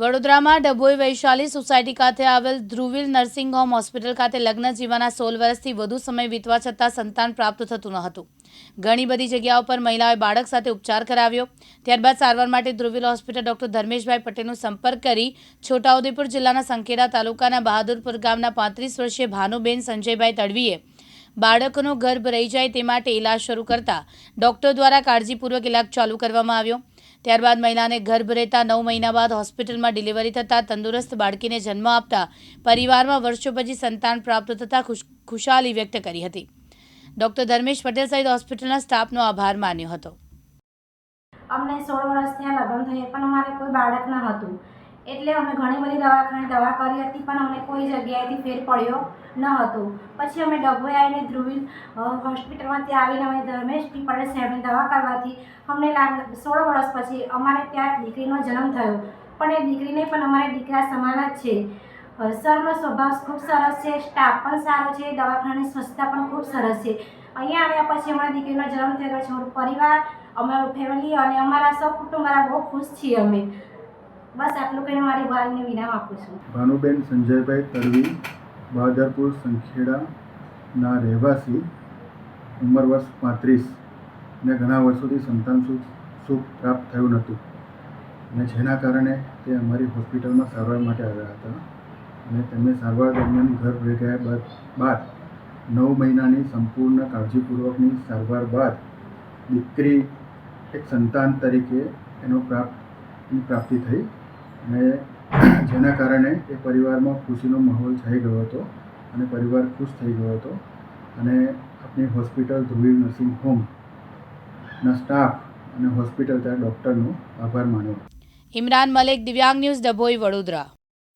વડોદરામાં ડભોઈ વૈશાલી સોસાયટી ખાતે આવેલ ધ્રુવીલ નર્સિંગ હોમ હોસ્પિટલ ખાતે લગ્ન જીવનના સોળ વર્ષથી વધુ સમય વીતવા છતાં સંતાન પ્રાપ્ત થતું ન હતું. ઘણી બધી જગ્યાઓ પર મહિલાઓએ બાળક સાથે ઉપચાર કરાવ્યો. ત્યારબાદ સારવાર માટે ધ્રુવીલ હોસ્પિટલ ડોક્ટર ધર્મેશભાઈ પટેલનો સંપર્ક કરી છોટાઉદેપુર જિલ્લાના સંખેડા તાલુકાના બહાદુરપુર ગામના પાંત્રીસ વર્ષીય ભાનુબેન સંજયભાઈ તડવીએ બાળકનો ગર્ભ રહી જાય તે માટે ઇલાજ શરૂ કરતા ડોક્ટર દ્વારા કાળજીપૂર્વક ઇલાજ ચાલુ કરવામાં આવ્યો. ત્યારબાદ મહિલાને ગર્ભ રહેતા નવ મહિના બાદ હોસ્પિટલમાં ડિલિવરી થતાં તંદુરસ્ત બાળકીને જન્મ આપતા પરિવારમાં વર્ષો પછી સંતાન પ્રાપ્ત થતાં ખુશ, ખુશાલી વ્યક્ત કરી હતી. ડોક્ટર ધર્મેશ પટેલ સહિત હોસ્પિટલના સ્ટાફનો આભાર માન્યો હતો. અમને સોળ વર્ષ ત્યાં લગ્ન થયા, પણ અમારે કોઈ બાળક ન હતું. એટલે અમે ઘણી બધી દવાખાને દવા કરી હતી, પણ અમને કોઈ જગ્યાએથી ફેર પડ્યો ન હતો. પછી અમે ડભોઈ આવીને ધ્રુવીલ હોસ્પિટલમાં ત્યાં આવીને અમે ધર્મેશ પી પટેલ સાહેબની દવા કરવાથી અમને લાગ, સોળ વર્ષ પછી અમારે ત્યાં દીકરીનો જન્મ થયો. પણ એ દીકરીને પણ અમારે દીકરા સમાન જ છે. સરનો સ્વભાવ ખૂબ સરસ છે, સ્ટાફ પણ સારો છે દવાખાનાની સ્વચ્છતા પણ ખૂબ સરસ છે. અહીંયા આવ્યા પછી અમારા દીકરીનો જન્મ થયો છે અમારો પરિવાર, અમારું ફેમિલી અને અમારા સૌ કુટુંબ મારા બહુ ખુશ છીએ અમે. બસ આટલું કહીને મારી વાલને વિરામ આપું છું. ભાનુબેન સંજયભાઈ તરવી બહાદરપુર સંખેડાના રહેવાસી, ઉંમર વર્ષ પાંત્રીસ ને ઘણા વર્ષોથી સંતાન સુખ સુખ પ્રાપ્ત થયું નહોતું. અને જેના કારણે તે અમારી હોસ્પિટલમાં સારવાર માટે આવ્યા હતા. અને તેમને સારવાર દરમિયાન ઘર રહી ગયા બાદ બાદ નવ મહિનાની સંપૂર્ણ કાળજીપૂર્વકની સારવાર બાદ દીકરી એક સંતાન તરીકે એનો પ્રાપ્ત પ્રાપ્તિ થઈ. અને જેના કારણે એ પરિવારમાં ખુશીનો માહોલ છાઈ ગયો હતો અને પરિવાર ખુશ થઈ ગયો હતો અને આપણી હોસ્પિટલ ધ્રુવી નર્સિંગ હોમના સ્ટાફ અને હોસ્પિટલ ત્યાં ડૉક્ટરનો આભાર માન્યો. ઇમરાન મલિક, દિવ્યાંગ ન્યૂઝ, ડભોઈ, વડોદરા.